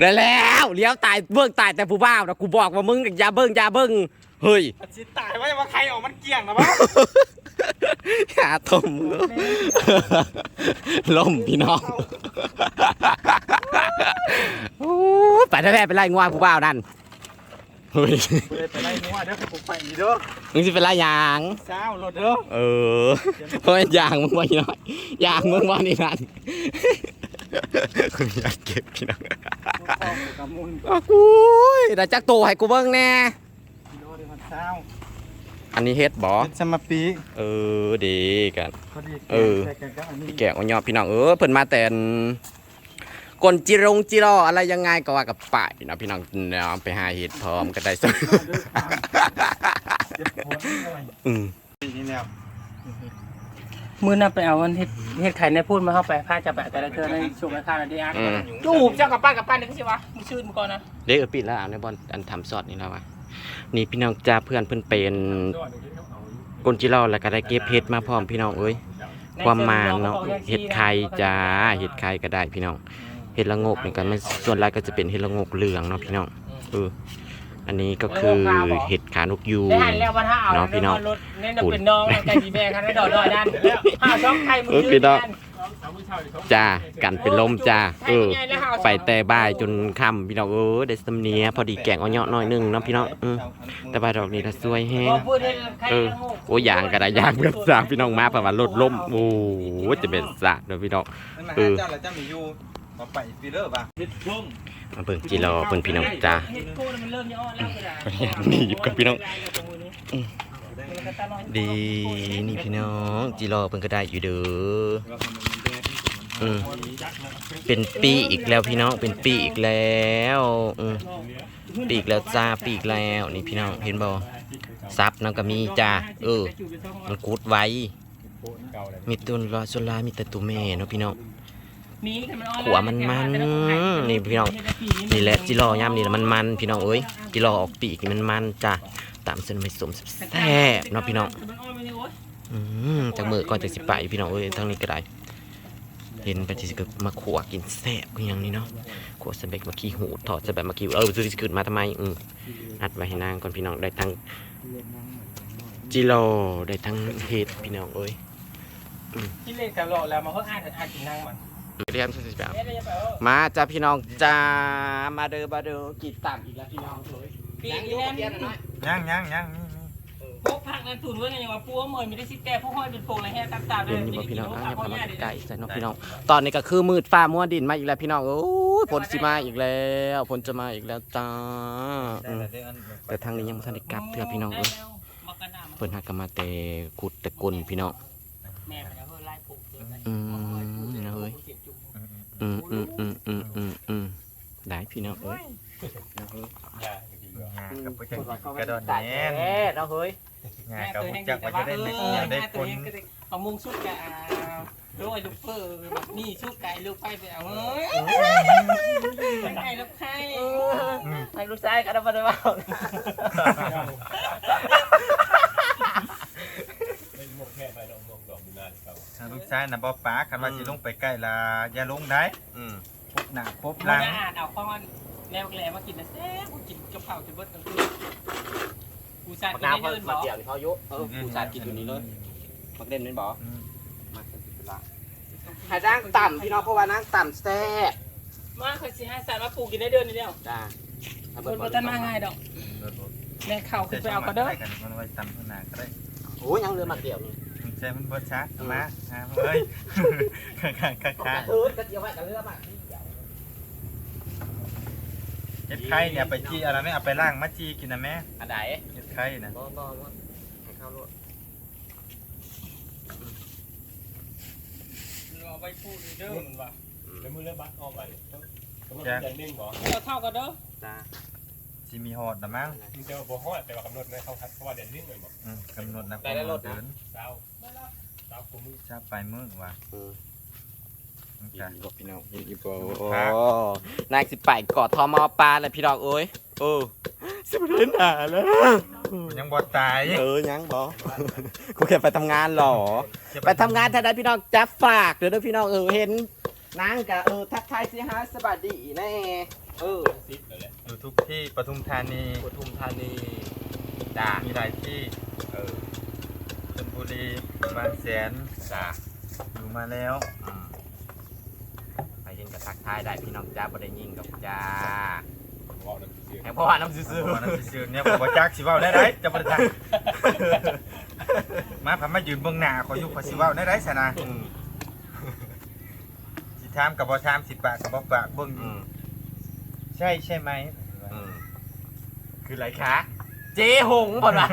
แล้วแล้วเลี้ยวตายเบิ่งตายแต่ผู้บ่าวนะกูบอกว่ามึงอย่าเบิ่งอย่าเบิ่งเฮ้ยจิตตายว่าว่าใครออกมันเกี่ยงนะวะอย่าทมมึงล่มพี่น้องโอ้ยไปแท้ๆไปไล่งวผู้บ่าวนั่นเฮ้ยกูเลยไปไล่งัวเด้อกูไปอีเด้อมึงสิเป็นไรยางเช้ารถเด้อเออเพราะยางมึงว่าอีน้อยยางมึงว่านี่นั่นคุณอยากเก็บพี่น้อง กับมุนอ้าวกูยแต่จักโตให้กูเบิ่งแน่กิโลเดียวมันเช้าอันนี้เฮ็ดบ่สมาปีเออดีกัน พอดีเออ แกกันก็อันนี้พี่แกะเอายอดพี่น้องเออเพิ่นมาแต่นกลจิรงจิรออะไรยังไงก็ว่ากับป่ายเนาะพี่น้องเนาะไปหาเห็ดพร้อมก็ได้สักเจ็บปวดหน่อยอืม นี่แล้ว มือน่ะไปเอาวันเฮ็ดเฮ็ดไข่ในพูดมาเข้าไปพาจะไปแต่ละเทือในช่วงราคาในดีอาร์อืม จูบเจ้ากับป้ากับป้านี่ก็ใช่ปะมึงชื่อมึงก่อนนะเด็กเออปิดแล้วเอาในบอลอันทำซอดนี่แล้ววะนี่พี่น้องจ้าเพื่อนเพิ่นเป็นกลจิรอแล้วก็ได้เก็บเห็ดมาพร้อมพี่น้องเอ้ยความหมานเนาะเห็ดไข่จ้าเห็ดไข่ก็ได้พี่น้องเห็ดละโงกนี่ก็มันส่วนหลายก็จะเป็นเห็ดละโงกเหลืองเนาะพี่น้องเออ อันนี้ก็คือเห็ดขานกยูงได้หันแล้ววันห้าเอาเนาะพี่น้องรถเน้นเอาเป็นน้องไก่ดีแบงคันได้ดอกดอยด้านห้าช่องไข่มึงเออพี่น้องจ้ากันเป็นลมจ้าเออ ไปแต่บ่ายจนค่ำพี่น้องเออได้สำเนียพอดีแกงเอาเนาะหน่อยหนึงเนาะพี่น้องเออแต่บ่ายดอกนี้ถ้าสวยแฮงพอพูดให้ไข่เออละโงกโอ้ยางก็ได้ยางเพื่อนสามพี่น้องมาประมาณรถล่มโอ้ยจะเป็นสาดเนาะพี่น้องนั่นมาเออเจ้าละเจ้ามีอยู่มาไปปีเลอร์ป่ะเฮ็ดช่วง มาเบิ่งจีรอเพิ่นพี่น้องจ้าเฮ็ดโก้มันเริ่มย่อแล้วก็ได้นี่หยิบกับพี่น้องดีนี่พี่น้องจีรอเพิ่นก็ได้อยู่เด้ออืมเป็นปีอีกแล้วพี่น้องเป็นปีอีกแล้วอืมปีอีกแล้วจ้าปีอีกแล้วนี่พี่น้องเห็นบ่ซับน้ำก็มีจ้าเออ มันกูดไว้มีตัวรอส่วนลายมีแต่ตัวแม่เนาะพี่น้อง ขัวมันมันนี่พี่น้องนี่แหละจิรอย่ำนี่แหละมันมันพี่น้องเอ้ยจิรอออกปีกนี่มันมันจ้าตามเส้นไม่สมแซ่บเนาะพี่น้องอืมจากมือก่อนจากสิไปพี่น้องเอ้ยทั้งนี้ก็ได้เห็นไปที่สิก็มาขัวกินแซ่บคือหยังนี่เนาะขัวสเบ็กมาขี้หูถอดสเบ็กมาขี้หูเออซื้อสิขึ้นมาทำไมอืมอัดไว้ให้นางก่อนพี่น้องได้ทั้งจิโรได้ทั้งเห็ดพี่น้องเอ้ยที่เล่นกันหล่อแล้วมาเพิ่งอ่านอ่านกินนั่งมัน เรียนสิบแบบเอ๊ะได้ยังไงวะมาจ้าพี่น้องจ้ามาเด้อมาเด้อกีดต่ำอีกแล้วพี่น้องเอ้ยปีนี้แน่นย่างย่างย่างนี่นี่พวกผักนั้นตุนไว้ไงว่าปัวเหมยไม่ได้สิแก่พวกห้อยเป็นโพงอะไรแห่ต่างๆเห็นอยู่บ่พี่น้องอะอย่าพามาใกล้ใส่น้องพี่น้อง ตอนนี้ก็คือมืดฟ้ามัวดินมาอีกแล้วพี่น้องโอ้ยฝนสิมาอีกแล้วฝนจะมาอีกแล้วจ้าแต่ทางนี้ยังบ่ทันได้กลับเถื่อพี่น้องเอ้ยเพิ่นหากนมาแต่ขุดแต่กลพี่น้องแม่มันจะเฮ้ยไล่ปลูกเลยอืม อืมอืมอืมอืมอืมอืมได้พี่น้องเอ้ยนะเอ้ยงานกับผู้จักกระโดดได้แน่นแท้เนาะเฮ้ยงานกับผู้จักว่าจะได้ไม่ได้ผลเอามุงชุดกะด้วยลูกเพื่อนี่ชุดไก่ลูกไฟไปเอาเฮ้ยไก่ลูกไข่ให้ลูกชายกันมาได้บ่ลูก ชายน่ะบ่ปาคันว่าสิลงไปใกล้ละอย่าลงได้อืมปุ๊บหน้าปุ๊บหเราลังจะอ่านเอาข้อมันแนวแกลมากินนะแซ่บกินกับข้าวจะเบิดกันคือกูชาบักกินนาวได้เขาเดินบมาอกเกี่ยวนี่เขาอายุเออผู้ชายกินอยู่นี่เลยบักเด่นเป็นบ่อืมมาเป็นเวลาให้นางต่ำพี่น้องเพราะว่านางต่ำแซ่บมาเคยสิให้สารมาปลูกกินได้เดือนนี้เดียวจ้าเพิ่นบ่ทันมาง่ายดอกแม่ข้าวขึ้นไปเอาก็เด้อกันมันไว้ตำข้างหน้าก็ได้โอ้ยยังเรือมาเกี่ยวนี่ ใจมันบ่ชักมาหาเอ้ยข้างๆข้างเออกระเจียวไว้กับเรือมาเกี่ยวๆเฮ็ดไข่เนี่ยไปจี้อะไรไม่เอาไปล้างมาจี้กินนะแม่อันใดเฮ็ดไข่นะบ่บ่บ่ให้ข้าลวดเอาไปปลูกเด้อมันว่าแล้วมือเริ่มบักออกไปต้องต้องใจนิ่งเหรอเท่ากันเด้อจ้าสิมีฮอดนะมั้งมึงจะบอกฮอดแต่ว่ากำหนดไม่เข้าคัดเพราะว่าเด่นนิ่งเลยบอกกำหนดนะเดินเช้า ช้ากูมือจะไปมื้อว่ะอืมมันยิก็นดีกว่าพี่น้องยินดีกว่าครับโอ้นายสิไปกอดทอมอปลาเลยพี่น้องเอ้ยโอ้สิบเห็นหน้าแล้วยังบ่ตายเออยังบอกูแค่ไปทำงานหรอไปทำงานท่าใดพี่น้องจะฝากเดี๋ยวเด้อพี่น้องเออเห็นนางกะเออทักทายสิฮะสวัสดีแน่เออซิปเลยแหละอยู่ทุกที่ปทุมธานีปทุมธานีจ้ามีหลายที่เออชลบุ รีบางแสนจ้าอยู่มาแล้วอืมไปเห็นกับทักทายได้พี่น้องจ้าบ่ได้ยิงกับจ้าบอกนั่นคือแห่งเพราะว่าน้ำซื่อวันนั้นซื่อๆเนี่ยผมบ่จักสิเว้าได้ไรจะบ่ได้จักมาพามายืนเบื้องหน้าขออยู่ขอสิเว้าได้ไรสนะๆอืมสิถามกับบ่ถามสิปากกับบ่ปากเบิ่งอืมใช่ใช่ไหมอืมคืออะไรคะ เจ๊หงบ่ล่ะ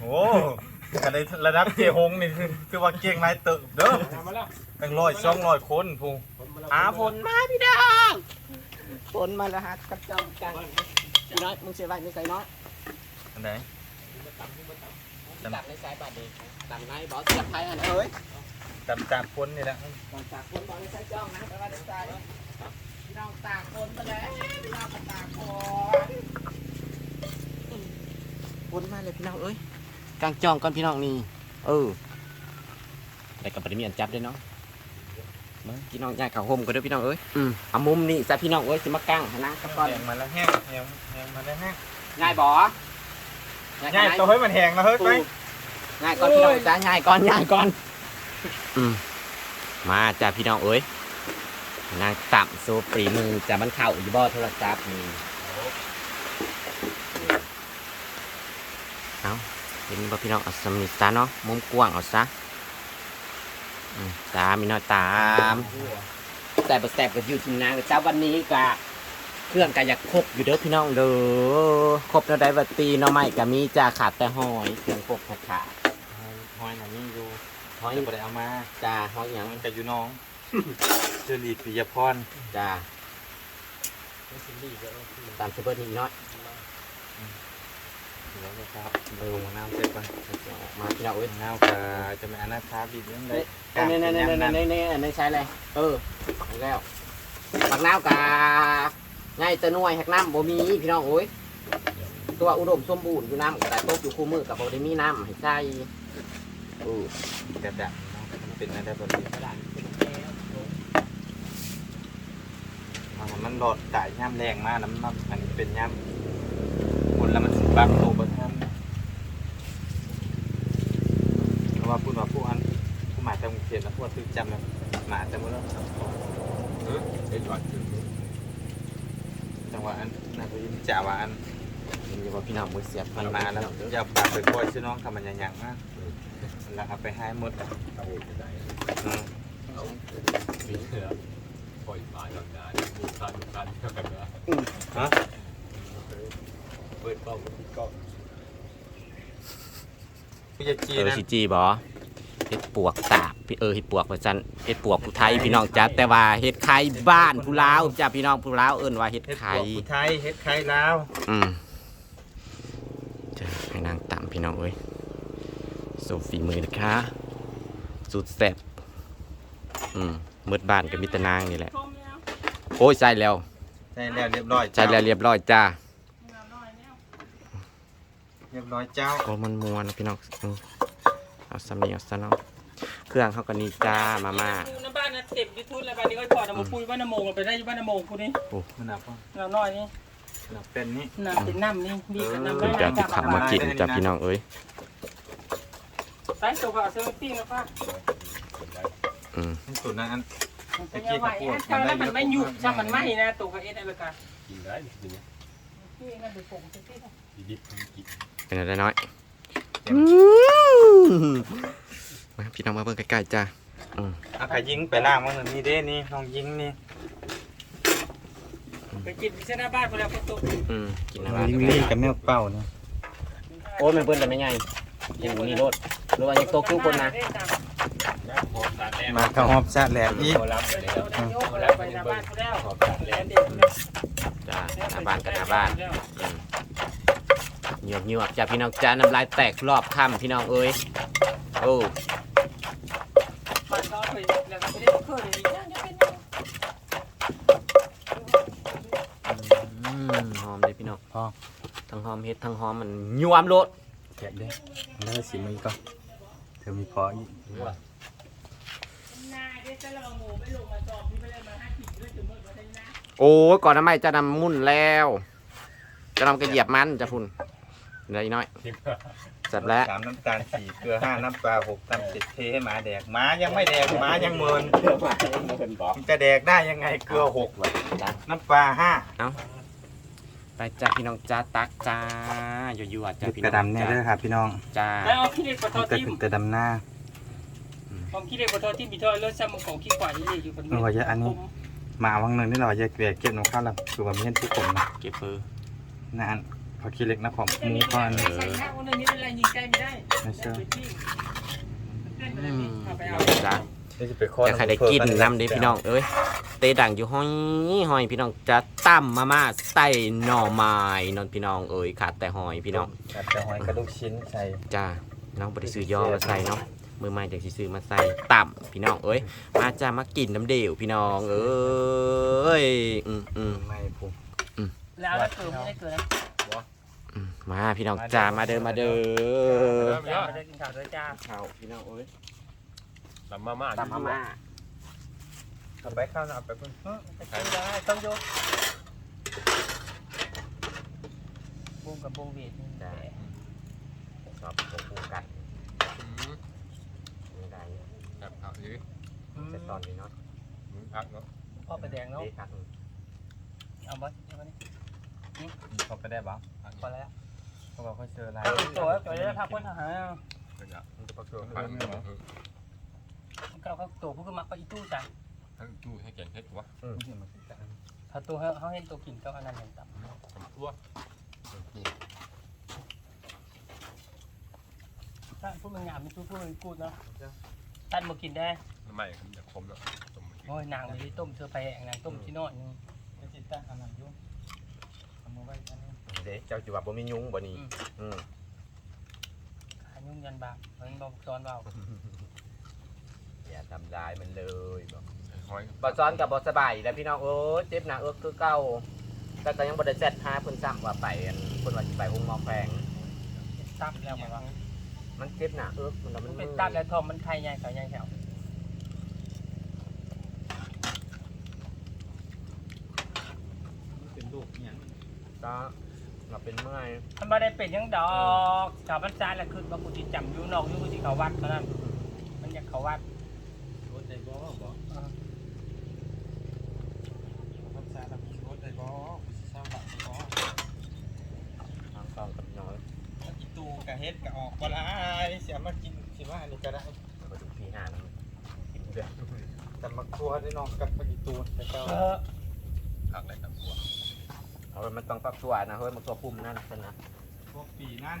โอ้กันในระดับเจฮงนี่คือคือว่าเก่งหลายเติบเด้อทำมาแล้วตั้งร้อยสองร้อยคนพูผมมาแล้วอาฝนมาพี่น้องฝนมาแล้วฮะกับจอมกันพี่น้อยมึงเสียไว้ไม่ใส่น้อยอันไหนตักในสายบาดเด็กตักในบอสเสียบไทยอันเอ้ยตามตามคนนี่แหละตักตากคนบอสในสายจ้องนะแต่ว่าในสายพี่ น้องตากคนมาแล้วพี่น้องก็ตากคนฝนมาเลยพี่น้องเอ้ยกลางจองก่อนพี่น้องนี่เออแต่กับปริมีอันจับด้วยเนาะมาพี่น้องย้ายเข่าห่มกันเด้วยพี่น้องเอ้ยอืมเอามุมนี่ซะพี่น้องเอ้ยสิมากางหานะกับก่อนแหงมาแล้วแห้งแหงแหงมาแล้วแห้งง่ายบ่ง่ายตัวเฮ้ยมันแหงแล้วเฮ้ยไปง่ายก่อนพี่น้องจ้าง่ายก่อนง่ายก่อนอืมมาจ้าพี่น้องเอ้ย นางต่ำโซปรีมือจะมันเข่าอยู่บ่โทรศัพท์นี่เอาเห็นบ่พี่น้องเอาสมิซะเนาะมุมกว้างเอาซะอืมตามพี่น้องตามแต่บแสบก็อยู่ที่นางเจ้าวันนี้กะเครื่องกะอยากครบอยู่เด้อพี่น้องเด้อครบแล้วได้วัตตีเนาะไม่กะมีจ้าขาดแต่หอยเครื่องครบขาดขาดหอยหน่อยนี่อยู่หอยจะบ่ได้เอามาจ้าหอยหยังมันจะอยู่น้อง เจรีปิยพรจ้าตามเซเบอร์นี่น้อยเดี๋ยวนะครับเออน้ำเสร็จก่อนมาพี่น้องเอ้ยน้ำก็จะเป็นอนาถาบิดเรื่องใดในในในในในในในใช้อะไรเออเอาแล้วบักน้าวกาง่ายจะหน่วยหักน้ำบ่มีพี่น้องโอ้ยตัวอุดมสมบูรณ์อยู่น้ำแต่ตกอยู่คู่มือกับบ่ได้มีน้ำให้ใช้เออแบบแบบเนาะมันเป็นอะไรแบบนี้ มันมันหลอดตายย่ำแรงมากน้ำมันอันนี้เป็นย่ำคนแล้วมันสิบักโตบ่ทันเพราะว่าพูดว่าผู้อันผู้หมายจะมุเขียนแล้วพวกตึกจำแบบหมาจะมุแล้วเออเดี๋ยวจอดถึงจังหวะอันน่าจะยินจ่าว่าอันนี่ว่าพี่น้องมือเสียบมันมาแล้วอย่าปากไปปล่อยชื่อน้องทำมันอย่างอย่างมากแล้วเอาไปให้หมดอะเอาไปไห ปล่อยปลาทำงานมีการมีการเท่ากันนะฮะเปิดกล้องปิดกล้องพี่จะจีเออนะสิจีบ่เฮ็ดปวกตาบพี่เออเฮ็ดปวกว่าจันเฮ็ดปวกผู้ไทยพี่น้องจ้าแต่ว่าเฮ็ดไข่บ้านผู้ลาวจ้าพี่น้องผู้ลาวเอิ้นว่าเฮ็ดเฮ็ดไข่ปวกผู้ไทยเฮ็ดไข่ลาวอืมจะให้นางต่ำพี่น้องเอ้ยโซฟีมือนะคะสุดแซ่บอืม มืดบ้านกับมิตรนางนี่แหละ โอ้ยใช่แล้ว ใช่แล้วเรียบร้อยใช่แล้วเรียบร้อยจ้า เรียบร้อยเจ้าโอ้มันมวนพี่น้องอืมเอาสำเนียงซะเนาะเครื่องเขาก็นี่จ้ามาม่าน้ำบ้านนะเต็มยูทูบแล้วบ้านนี้ก็ถอดมาปุยบ้านน้ำโมงไปได้อยู่บ้านน้ำโมงคุณนี่มันหนักป่ะน้ำน้อยนี่มันหนักเป็นนี่น้ำเป็นน้ำนี่ดีกับน้ำเพิ่นจะติดขับมากินจ้าพี่น้องเอ้ยใส่ตัวกับเซอร์ตี้นะป้า อืมที่สุดนะอันเป็นยังไงถ้ามันไม่ยุบถ้ามันไม่นะตัวกับเอสอะไรกันกินได้จริงนี่นั่นเป็นผงเซอร์ตี้ๆดิบๆกินเป็นอะไรน้อยมาพี่น้องมาเบิ่งใกล้ๆจ้าอืมเอาขายิงไปล่างมันนี่เด้นี่น้องยิงนี่ไปกินที่หน้าบ้านไปแล้วประตูอืมกินน้น้ำองลายยิงนี่กับแมวเป่านี่โอ้ยมันเบิ่นแต่ไม่ใหญ่ยังบ่มีรถรือว่ายังโตขึ้นคนนะ มาเข้าหอบซะแหลกอีกขอรับไปแล้วไปหน้าบ้านไปแล้วขอบตาแดงจ้าหน้าบ้านกับหน้าบ้านอืมหยวกหยวกจ้าพี่น้องจ้าน้ำลายแตกรอบค่ำพี่น้องเอ้ยโอ้มันก็ไปแล้วก็ไม่ได้เคยเลยนะจะเป็นอืมหอมเลยพี่น้องพอทั้งหอมเฮ็ดทั้งหอมมันยวมโลดแกะเด้แล้วสิมีก็เธอมีพออีกแต่เรา โง่ไม่ลงมาจอมที่ไม่ได้มาห้าสิบด้วยจุดเมื่อวันนี้นะโอ้ยก่อนน้ำไม่จะนำมุ่นแล้ว จะนำกระเหยียบมันจะพุ่นเหลืออีกน้อยเสร็จแล้วสามน้ำตาลสี่เกลือห้าน้ำปลาหกตำเจ็ดเทให้หมาแดกหมายังไม่แดกหมายังเมินเดี๋ยวมาเองมาเป็นบอกมันจะแดกได้ยังไงเกลือหกน้ำปลาห้าไปจ้าพี่น้องจ้าตักจ้ายั่วๆจ้าพี่กน้ระองดำแน่เด้อครับพี่น้องจ้าแล้วเอาขี้เล็กกว่าทอมันจะทิมถึงแต่ดำหน้า ผมขี้เล็กกว่าทอทิมมีทอดรสซ้ำมันของขี้ขวายนี่อยู่บนเออว่าจะอันนี้หมาวังหนึ่งนี่เราจะเกลี่ยเก็บน้ำข้าวแล้วคือว่ามีเห็นทุกคนนะเก็บเฟอร์นานพอคิดเล็กนะของหมูก่อนใส่หน้าคนนึงนี่เป็นไรยิงใกล้ไม่ได้ไม่เชื่ออืมไปเอาจ้านี่จะไปข้อจะใครได้กินน้ำเด้พี่น้องเอ้ยเตดังอยู่ห้อยห้อยพี่น้องจะตั้มมาม่าใส่หน่อไม้นอนพี่น้องเอ้ยขาดแต่หอยพี่น้องจัดแต่หอยกระดูกชิ้นใส่จ้าน้องบริซื้อย่อมาใส่เนาะ มือใหม่จากสิซื้อมาใส่ต่ำพี่น้องเอ้ยมาจ้ามากินน้ำเดี่ยวพี่น้องเอ้ยอืมอืมไม่ผูกแล้วแล้วเกิดไม่ได้เกิดนะอืมมาพี่น้องจ้ามาเด้อมาเด้อจ้าไปได้กินข้าวด้วยจ้าข้าวพี่น้องเอ้ยตำมาม่าตำมาม่าเอาไปข้าวเอาไปเพิ่มไปกินได้ต้องยกบุ้งกับบุ้งเวทนี่แหละชอบโปูกัด อืม ไม่ได้ แบบผักนี้ เสร็จตอนนี้เนาะมึงพักเนาะพ่อไปแดงเนาะเด็กครับเอาไว้เอาไว้นี่เขาไปได้บ้างพักพอแล้วเขาบอกเขาเจออะไรตัวตัวนี้พักพ้นทหารเป็นอย่างมันจะประเกิดพักเรื่องเนาเหรอเขาเขาตัวผู้ขึ้นมาก็อีตู้จ้ะทั้งตู้ให้แกงเฮ็ดวะถ้าตัวเขาเขาเห็นตัวกินก็อันนั้นอย่างต่ำทำตัวตู้ถ้าพูดมันงามมันพูดพูดมันกูดเนาะ ตันมากินได้ทำไมมันจะคมเนาะต้มมากินโอ้ยนางเลยต้มเสื้อไปแองนางต้มที่นอนนึงไปจิตตั้งอันนั้นยุ่งทำมือไว้อันนี้เด็กเจ้าจิว่าบ่มียุงบ่นี่อืมขายุ่งยันบาปมันบอกซ้อนเบาอย่าทำร้ายมันเลยบอกหอยบ่ซ้อนกับบ่สบายแล้วพี่น้องโอ้ยเจ็บหน้าเอิกคือเก่าแต่ก็ยังบ่ได้แซดหาเพิ่นซ้ำว่าไปอันเพิ่นว่าสิไปองค์หมอแพงตับแล้วมันว่า มันเจ็บหน้าเอิกมันแล้วมันเป็นตับแล้วทอมมันไข่ใหญ่ไข่ใหญ่แถวเป็นลูกอย่างก็เราเป็นเมื่อยมันไม่ได้เป็นยังดอกชาวบ้านซ้ายแหละคือว่ากูที่จำอยู่นอกอยู่กูที่เขาวัดเท่านั้นมันอยากเขาวัด รถได้บ่บ่ เออ ภาษาทำรถได้บ่สร้างบัตรบ่ ทางกองกับน้อย อีตูกะเฮ็ดกะออกบ่ได้เสียมากินสิว่าอันนี้ก็ได้ แล้วมาดูที่ห้านะกินเด้อ แต่มาครัวได้น้องกับอีตูแต่ก็เออผักอะไรกับตัวเอามันต้องปรับตัวนะเฮ้ยมันตัวปุ่มนั่นซะนะพวกปีนั่น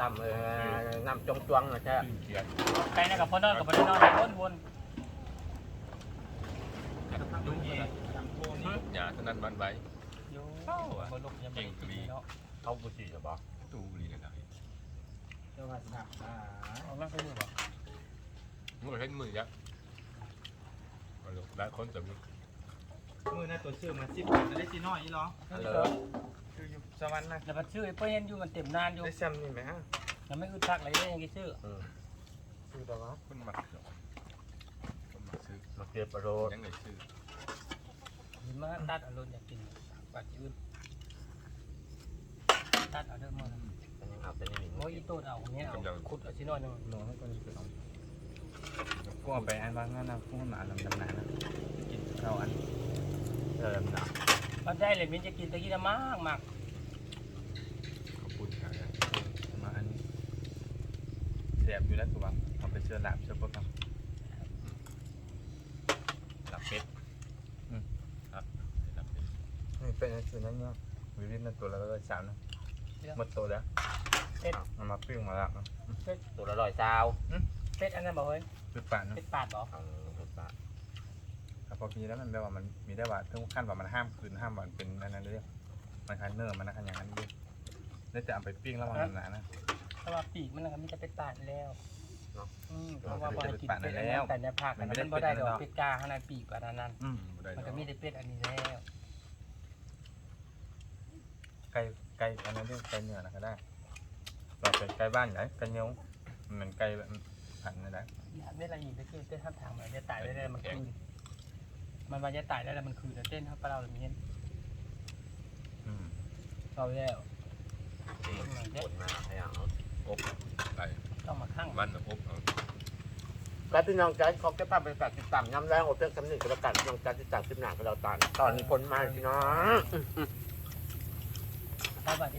ตำเออน้ำจงจวงนะใช่ขึ้นเกียร์ใครนะกับพ่อนอนกับพ่อนอนวนวนยุ่งเลยหยาเท่านั้นมันไว้อยู่บนโลกยังไม่กินเนาะเขาบุษีหรือเปล่าตู้รีเลยนะเจ้าว่าสิครับอ่าเอามาไปดูบ่มึงเห็นมือยักษ์ มาลูกได้คนจะมีมือน่ะตัวชื่อมา10บาทได้สิน้อยอีหรอฮัลโหลคืออยู่สวรรค์นะแต่มันชื่อไอ้เพื่อนอยู่มันเต็มนานอยู่ได้ซ้ำนี่ไหมฮะยังไม่อึดทักเลยยังกี่ชื่ออืมคือแต่ว่าคนหมักเนาะคนหมักซื้อมาเก็บประโรดยังไงซื้อหิมะตัดอารมณ์อยากกินปัดยืดตัดเอาเด้อมึงเอาแต่นี่โอ้ยอีโต้เอาเนี่ยเอาขุดเอาชิ้นน้อยนึงหมอให้คนอื่นเอา กูเอาไปอันบางนั่นนะกูมาอันลำดำนานะกินข้าวอันเริ่มนะมันได้เลยมิ้นจะกินตะกี้นะมากมากขอบคุณครับมาอันนี้แสบอยู่แล้วตัวเอาไปเชื่อหลาบเชื่อพวกกันหลับเป็ดอืมครับหลับเป็ดนี่เป็นอันคือนั่นเนี่ยวิวินนั่นตัวละร้อยสามนะหมดตัวแล้วเอาเอามาปิ้งมาแล้วตัวละร้อยซาว เป็ดอันนั้นบอกเฮ้ยคือป่านนะเป็ดปาดบอกเอาไปปะถ้าพอมีแล้วมันแบบว่ามันมีได้ว่าถึงขั้นว่ามันห้ามคืนห้ามว่ามันเป็นอันนั้นเลยมันคันเนอร์มันนะคันอย่างนั้นด้วยแล้วจะเอาไปปิ้งระหว่างนั้นนะเพราะว่าปีกมันนะครับมีแต่เป็ดปาดแล้วอืมเพราะว่าบ่ได้กินเป็ดอันนั้นแต่ในภาคมันบ่ได้ดอกเป็ดกาข้างในปีกอันนั้นอืมไม่ได้มันเนาะก็มีแต่เป็ดอันนี้แล้วไก่ไก่อันนั้นเรียกไก่เนื้อนะก็ได้เราเป็นไก่บ้านไหนไก่เหนียวมันไก่ ผันนี่แหละออยากได้อะไรอีกตะเกียบเต้นท่าทางมันจะตายได้แล้วมันคือมันว่าจะตายได้แล้วมันคือจะเต้นท่าปลาเราแบบนี้อืมเอาแล้วปวดมากเลยอะอบไก่ต้องมาข้างมันอบเอาแล้วพี่น้องจ้าเขาจะพาไปฝากติดตามย้ำแรงโอเพื่อนคำหนึ่งก็แล้วกันพี่น้องจ้าติดตามคลิปหนาก็แล้วกันตอนนี้พ้นมาพี่น้องสวัสดี